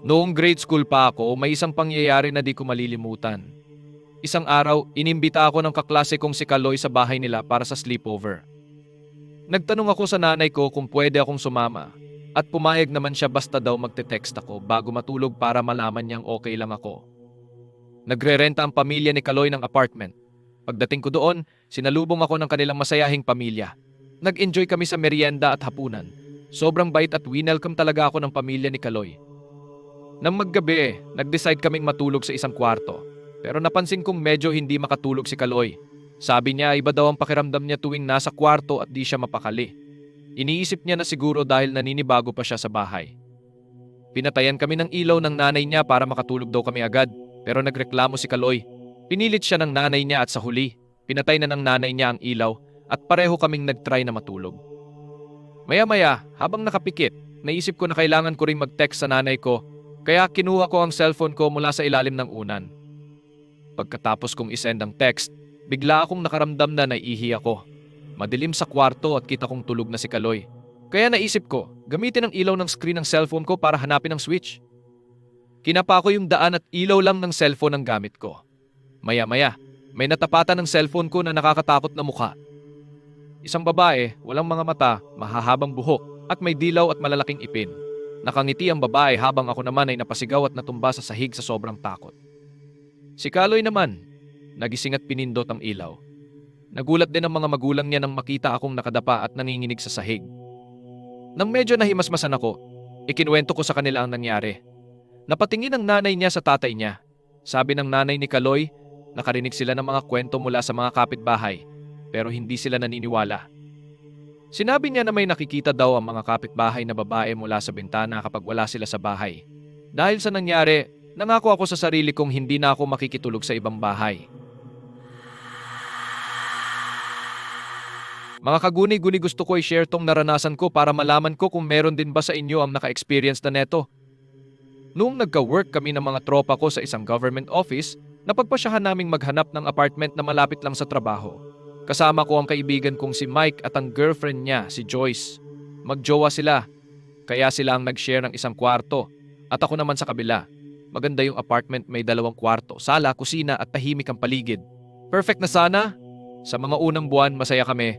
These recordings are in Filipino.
Noong grade school pa ako, may isang pangyayari na di ko malilimutan. Isang araw, inimbita ako ng kaklase kong si Kaloy sa bahay nila para sa sleepover. Nagtanong ako sa nanay ko kung pwede akong sumama at pumayag naman siya basta daw magte-text ako bago matulog para malaman niyang okay lang ako. Nagrerenta ang pamilya ni Kaloy ng apartment. Pagdating ko doon, sinalubong ako ng kanilang masayahing pamilya. Nag-enjoy kami sa merienda at hapunan. Sobrang bait at winelcome talaga ako ng pamilya ni Kaloy. Nang maggabi, nag-decide kaming matulog sa isang kwarto. Pero napansin kong medyo hindi makatulog si Kaloy. Sabi niya iba daw ang pakiramdam niya tuwing nasa kwarto at di siya mapakali. Iniisip niya na siguro dahil naninibago pa siya sa bahay. Pinatayan kami ng ilaw ng nanay niya para makatulog daw kami agad pero nagreklamo si Kaloy. Pinilit siya ng nanay niya at sa huli, pinatay na ng nanay niya ang ilaw at pareho kaming nagtry na matulog. Maya-maya, habang nakapikit, naisip ko na kailangan ko ring mag-text sa nanay ko kaya kinuha ko ang cellphone ko mula sa ilalim ng unan. Pagkatapos kong isend ang text, bigla akong nakaramdam na naiihi ako. Madilim sa kwarto at kita kong tulog na si Kaloy. Kaya naisip ko, gamitin ang ilaw ng screen ng cellphone ko para hanapin ang switch. Kinapa ko yung daan at ilaw lang ng cellphone ang gamit ko. Maya-maya, may natapatan ng cellphone ko na nakakatakot na mukha. Isang babae, walang mga mata, mahahabang buhok, at may dilaw at malalaking ipin. Nakangiti ang babae habang ako naman ay napasigaw at natumba sa sahig sa sobrang takot. Si Kaloy naman, nagising at pinindot ang ilaw. Nagulat din ang mga magulang niya nang makita akong nakadapa at nanginginig sa sahig. Nang medyo nahimasmasan ako, ikinuwento ko sa kanila ang nangyari. Napatingin ang nanay niya sa tatay niya. Sabi ng nanay ni Kaloy, nakarinig sila ng mga kwento mula sa mga kapitbahay, pero hindi sila naniniwala. Sinabi niya na may nakikita daw ang mga kapitbahay na babae mula sa bintana kapag wala sila sa bahay. Dahil sa nangyari, nangako ako sa sarili kong hindi na ako makikitulog sa ibang bahay. Mga kaguni-guni gusto ko i-share tong naranasan ko para malaman ko kung meron din ba sa inyo ang naka-experience na neto. Noong nagka-work kami ng mga tropa ko sa isang government office, napagpasyahan naming maghanap ng apartment na malapit lang sa trabaho. Kasama ko ang kaibigan kong si Mike at ang girlfriend niya, si Joyce. Magjowa sila, kaya sila ang nag-share ng isang kwarto at ako naman sa kabila. Maganda yung apartment may dalawang kwarto, sala, kusina at tahimik ang paligid. Perfect na sana? Sa mga unang buwan, masaya kami.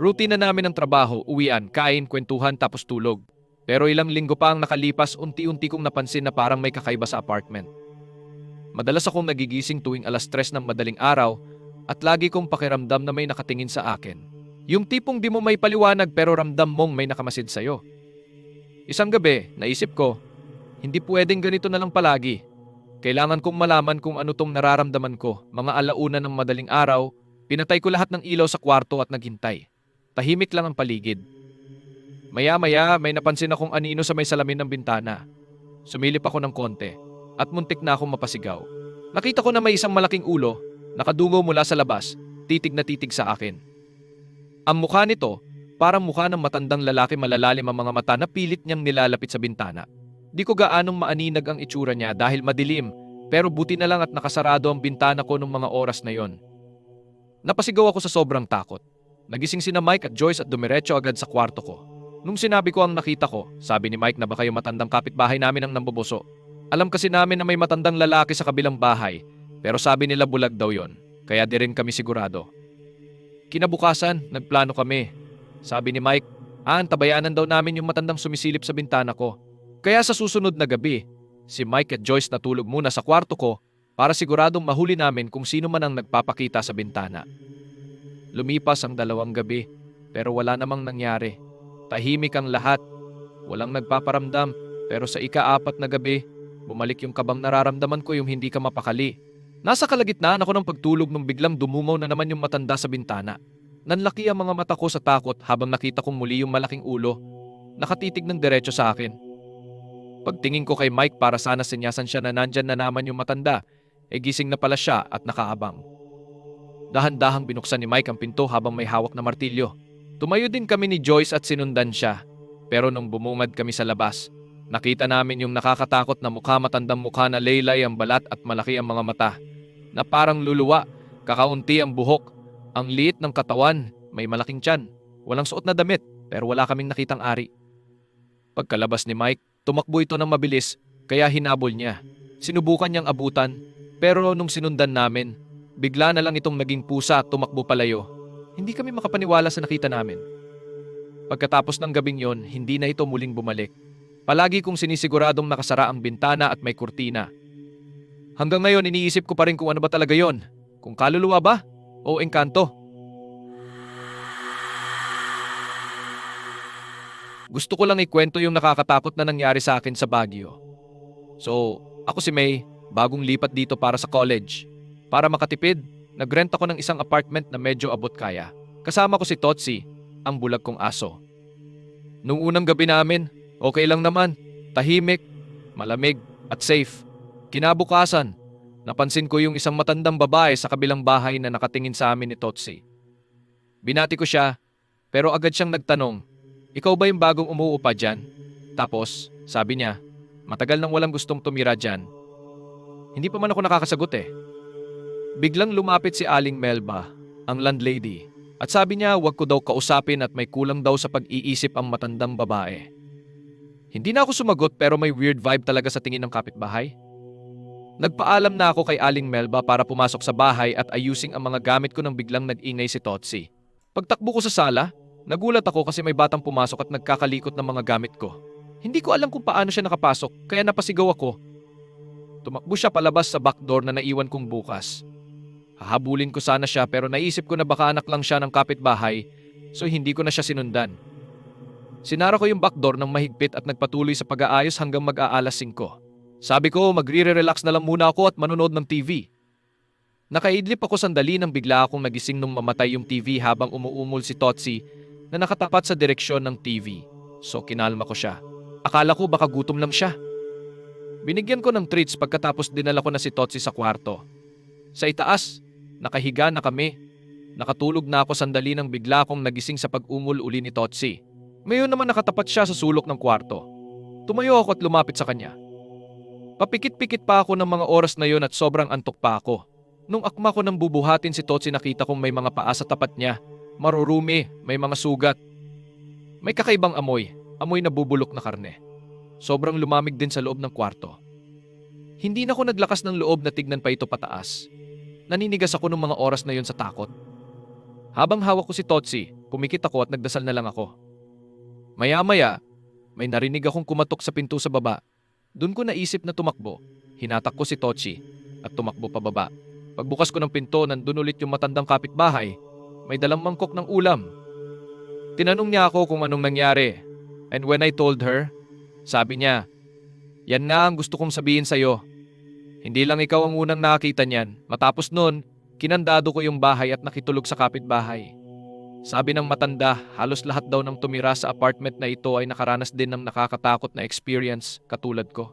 Routine na namin ang trabaho, uwian, kain, kwentuhan tapos tulog. Pero ilang linggo pa ang nakalipas, unti-unti kong napansin na parang may kakaiba sa apartment. Madalas akong nagigising tuwing alas tres ng madaling araw at lagi kong pakiramdam na may nakatingin sa akin. Yung tipong di mo may paliwanag pero ramdam mong may nakamasid sa'yo. Isang gabi, naisip ko, hindi pwedeng ganito na lang palagi. Kailangan kong malaman kung ano tong nararamdaman ko. Mga alauna ng madaling araw, pinatay ko lahat ng ilaw sa kwarto at naghintay. Tahimik lang ang paligid. Maya-maya may napansin akong anino sa may salamin ng bintana. Sumilip ako ng konti at muntik na akong mapasigaw. Nakita ko na may isang malaking ulo, nakadungo mula sa labas, titig na titig sa akin. Ang mukha nito, parang mukha ng matandang lalaki malalalim ang mga mata na pilit niyang nilalapit sa bintana. Di ko gaanong maaninag ang itsura niya dahil madilim, pero buti na lang at nakasarado ang bintana ko nung mga oras na yon. Napasigaw ako sa sobrang takot. Nagising sina Mike at Joyce at dumiretso agad sa kwarto ko. Nung sinabi ko ang nakita ko, sabi ni Mike na baka yung matandang kapitbahay namin ang nambubuso. Alam kasi namin na may matandang lalaki sa kabilang bahay, pero sabi nila bulag daw yon, kaya di rin kami sigurado. Kinabukasan, nagplano kami. Sabi ni Mike, ah, tabayanan daw namin yung matandang sumisilip sa bintana ko. Kaya sa susunod na gabi, si Mike at Joyce natulog muna sa kwarto ko para siguradong mahuli namin kung sino man ang nagpapakita sa bintana. Lumipas ang dalawang gabi, pero wala namang nangyari. Tahimik ang lahat. Walang nagpaparamdam, pero sa ika-apat na gabi, bumalik yung kabang nararamdaman ko yung hindi ka mapakali. Nasa kalagitnaan ako ng pagtulog nung biglang dumumaw na naman yung matanda sa bintana. Nanlaki ang mga mata ko sa takot habang nakita kong muli yung malaking ulo. Nakatitig ng diretso sa akin. Pagtingin ko kay Mike para sana sinyasan siya na nandyan na naman yung matanda, e gising na pala siya at nakaabang. Dahan-dahang binuksan ni Mike ang pinto habang may hawak na martilyo. Tumayo din kami ni Joyce at sinundan siya. Pero nung bumungad kami sa labas, nakita namin yung nakakatakot na mukha matandang mukha na laylay ang balat at malaki ang mga mata. Na parang luluwa, kakaunti ang buhok, ang liit ng katawan, may malaking tiyan. Walang suot na damit, pero wala kaming nakitang ari. Pagkalabas ni Mike, tumakbo ito ng mabilis, kaya hinabol niya. Sinubukan niyang abutan, pero nung sinundan namin, bigla na lang itong naging pusa at tumakbo palayo. Hindi kami makapaniwala sa nakita namin. Pagkatapos ng gabing yon, hindi na ito muling bumalik. Palagi kong sinisiguradong nakasara ang bintana at may kurtina. Hanggang ngayon iniisip ko pa rin kung ano ba talaga yon. Kung kaluluwa ba o engkanto. Gusto ko lang ikwento yung nakakatakot na nangyari sa akin sa Baguio. So, ako si May, bagong lipat dito para sa college. Para makatipid, nagrent ako ng isang apartment na medyo abot kaya. Kasama ko si Totsi, ang bulag kong aso. Nung unang gabi namin, okay lang naman. Tahimik, malamig, at safe. Kinabukasan, napansin ko yung isang matandang babae sa kabilang bahay na nakatingin sa amin ni Totsi. Binati ko siya, pero agad siyang nagtanong, Ikaw ba yung bagong umuupa dyan? Tapos, sabi niya, matagal nang walang gustong tumira dyan. Hindi pa man ako nakakasagot eh. Biglang lumapit si Aling Melba, ang landlady, at sabi niya wag ko daw kausapin at may kulang daw sa pag-iisip ang matandang babae. Hindi na ako sumagot pero may weird vibe talaga sa tingin ng kapitbahay. Nagpaalam na ako kay Aling Melba para pumasok sa bahay at ayusing ang mga gamit ko nang biglang nag-ingay si Totsi. Pagtakbo ko sa sala, nagulat ako kasi may batang pumasok at nagkakalikot ng mga gamit ko. Hindi ko alam kung paano siya nakapasok kaya napasigaw ako. Tumakbo siya palabas sa back door na naiwan kong bukas. Hahabulin ko sana siya pero naisip ko na baka anak lang siya ng kapitbahay so hindi ko na siya sinundan. Sinara ko yung back door ng mahigpit at nagpatuloy sa pag-aayos hanggang mag-aalas 5. Sabi ko magre-relax na lang muna ako at manonood ng TV. Nakaidlip ako sandali nang bigla akong nagising nung mamatay yung TV habang umuumol si Totsi na nakatapat sa direksyon ng TV. So kinalma ko siya. Akala ko baka gutom lang siya. Binigyan ko ng treats pagkatapos dinala ko na si Totsi sa kwarto. Sa itaas, nakahiga na kami. Nakatulog na ako sandali nang bigla akong nagising sa pag-umol uli ni Totsi. Ngayon naman nakatapat siya sa sulok ng kwarto. Tumayo ako at lumapit sa kanya. Papikit-pikit pa ako ng mga oras na yon at sobrang antok pa ako. Nung akma ko nang bubuhatin si Totsi nakita kong may mga paa sa tapat niya. Marurumi, may mga sugat. May kakaibang amoy, amoy na bubulok na karne. Sobrang lumamig din sa loob ng kwarto. Hindi na ako naglakas ng loob na tignan pa ito pataas. Naninigas ako ng mga oras na yon sa takot. Habang hawak ko si Totsi, pumikit ako at nagdasal na lang ako. Maya-maya, may narinig akong kumatok sa pinto sa baba. Doon ko naisip na tumakbo. Hinatak ko si Totsi at tumakbo pababa. Pagbukas ko ng pinto, nandun ulit yung matandang kapitbahay. May dalang mangkok ng ulam. Tinanong niya ako kung anong nangyari. And when I told her, sabi niya, Yan nga ang gusto kong sabihin sa'yo. Hindi lang ikaw ang unang nakakita niyan. Matapos nun, kinandado ko yung bahay at nakitulog sa kapitbahay. Sabi ng matanda, halos lahat daw ng tumira sa apartment na ito ay nakaranas din ng nakakatakot na experience katulad ko.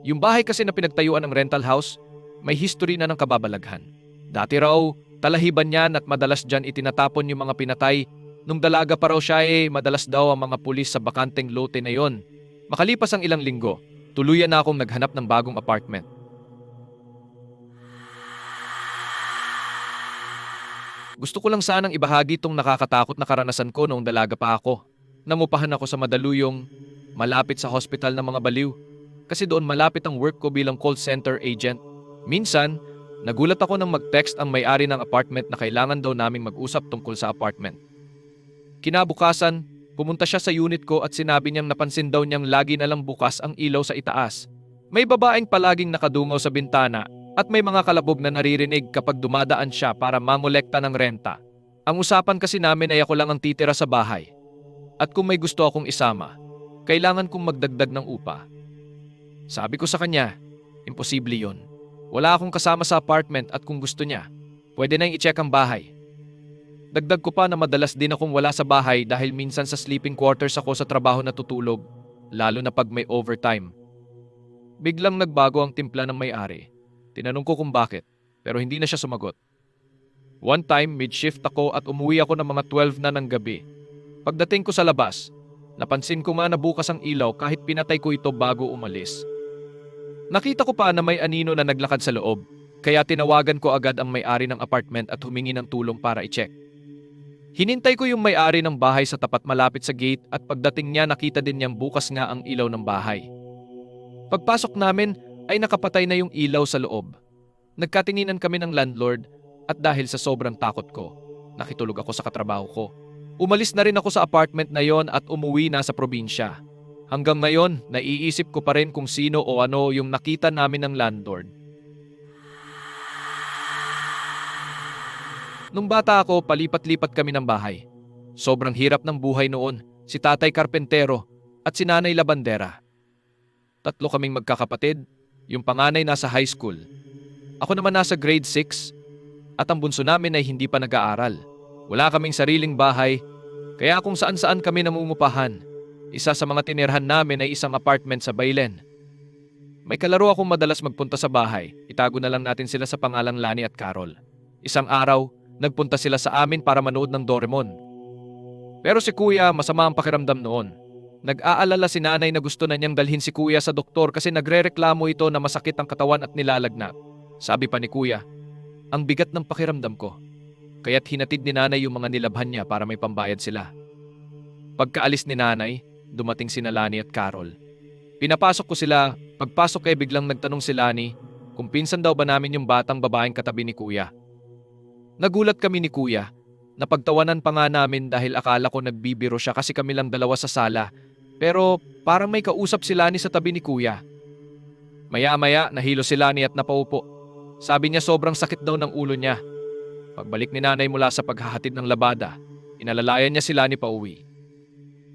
Yung bahay kasi na pinagtayuan ng rental house, may history na ng kababalaghan. Dati raw, talahiban niyan at madalas dyan itinatapon yung mga pinatay. Nung dalaga pa raw siya eh, madalas daw ang mga pulis sa bakanteng lote na yon. Makalipas ang ilang linggo, tuluyan na akong naghanap ng bagong apartment. Gusto ko lang sanang ibahagi itong nakakatakot na karanasan ko noong dalaga pa ako. Nangupahan ako sa Madaluyong, malapit sa hospital ng mga baliw. Kasi doon malapit ang work ko bilang call center agent. Minsan, nagulat ako nang mag-text ang may-ari ng apartment na kailangan daw naming mag-usap tungkol sa apartment. Kinabukasan, pumunta siya sa unit ko at sinabi niyang napansin daw niyang lagi na lang bukas ang ilaw sa itaas. May babaeng palaging nakadungaw sa bintana at may mga kalabog na naririnig kapag dumadaan siya para mangolekta ng renta. Ang usapan kasi namin ay ako lang ang titira sa bahay. At kung may gusto akong isama, kailangan kong magdagdag ng upa. Sabi ko sa kanya, imposible yon. Wala akong kasama sa apartment at kung gusto niya, pwede nang i-check ang bahay. Dagdag ko pa na madalas din akong wala sa bahay dahil minsan sa sleeping quarters ako sa trabaho natutulog, lalo na pag may overtime. Biglang nagbago ang timpla ng may-ari. Tinanong ko kung bakit, pero hindi na siya sumagot. One time, mid-shift ako at umuwi ako ng mga 12 na ng gabi. Pagdating ko sa labas, napansin ko nga na bukas ang ilaw kahit pinatay ko ito bago umalis. Nakita ko pa na may anino na naglakad sa loob, kaya tinawagan ko agad ang may-ari ng apartment at humingi ng tulong para i-check. Hinintay ko yung may-ari ng bahay sa tapat malapit sa gate at pagdating niya nakita din niyang bukas nga ang ilaw ng bahay. Pagpasok namin ay nakapatay na yung ilaw sa loob. Nagkatinginan kami ng landlord at dahil sa sobrang takot ko, nakitulog ako sa katrabaho ko. Umalis na rin ako sa apartment na yon at umuwi na sa probinsya. Hanggang ngayon, naiisip ko pa rin kung sino o ano yung nakita namin ng landlord. Nung bata ako, palipat-lipat kami ng bahay. Sobrang hirap ng buhay noon, si tatay karpentero at si nanay labandera. Tatlo kaming magkakapatid, yung panganay nasa high school. Ako naman nasa grade 6 at ang bunso namin ay hindi pa nag-aaral. Wala kaming sariling bahay, kaya kung saan-saan kami namumupahan. Isa sa mga tinirhan namin ay isang apartment sa Baylen. May kalaro akong madalas magpunta sa bahay, itago na lang natin sila sa pangalang Lani at Carol. Isang araw, nagpunta sila sa amin para manood ng Doraemon. Pero si kuya masama ang pakiramdam noon. Nag-aalala si nanay na gusto na niyang dalhin si kuya sa doktor kasi nagrereklamo ito na masakit ang katawan at nilalagnat. Sabi pa ni kuya, ang bigat ng pakiramdam ko. Kaya't hinatid ni nanay yung mga nilabhan niya para may pambayad sila. Pagkaalis ni nanay, dumating si Lani at Carol. Pinapasok ko sila, pagpasok ay biglang nagtanong si Lani kung pinsan daw ba namin yung batang babaeng katabi ni kuya. Nagulat kami ni kuya. Napagtawanan pa nga namin dahil akala ko nagbibiro siya kasi kami lang dalawa sa sala. Pero parang may kausap si Lani sa tabi ni kuya. Maya-maya nahilo si Lani at napaupo. Sabi niya sobrang sakit daw ng ulo niya. Pagbalik ni nanay mula sa paghahatid ng labada, inalalayan niya si Lani pa uwi.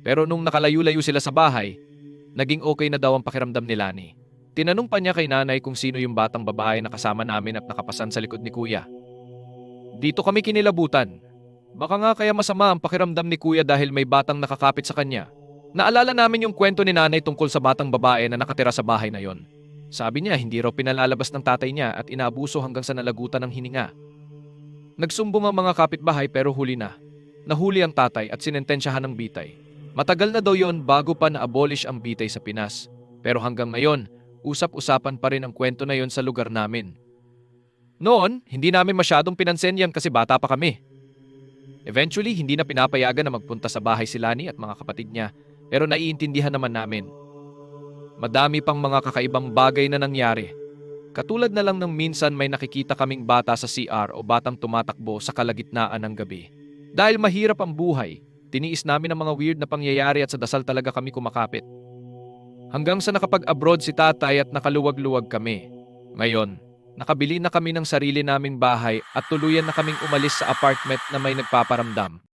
Pero nung nakalayo-layo sila sa bahay, naging okay na daw ang pakiramdam ni Lani. Tinanong pa niya kay nanay kung sino yung batang babae na kasama namin at nakapasan sa likod ni kuya. Dito kami kinilabutan. Baka nga kaya masama ang pakiramdam ni kuya dahil may batang nakakapit sa kanya. Naalala namin yung kwento ni nanay tungkol sa batang babae na nakatira sa bahay na yon. Sabi niya hindi raw pinalalabas ng tatay niya at inabuso hanggang sa nalagutan ng hininga. Nagsumbong ang mga kapitbahay pero huli na. Nahuli ang tatay at sinentensyahan ng bitay. Matagal na daw yon bago pa na-abolish ang bitay sa Pinas. Pero hanggang ngayon, usap-usapan pa rin ang kwento na yon sa lugar namin. Noon, hindi namin masyadong pinansin yan kasi bata pa kami. Eventually, hindi na pinapayagan na magpunta sa bahay si Lani at mga kapatid niya pero naiintindihan naman namin. Madami pang mga kakaibang bagay na nangyari. Katulad na lang ng minsan may nakikita kaming bata sa CR o batang tumatakbo sa kalagitnaan ng gabi. Dahil mahirap ang buhay, tiniis namin ang mga weird na pangyayari at sa dasal talaga kami kumakapit. Hanggang sa nakapag-abroad si tatay at nakaluwag-luwag kami. Ngayon, nakabili na kami ng sarili naming bahay at tuluyan na kaming umalis sa apartment na may nagpaparamdam.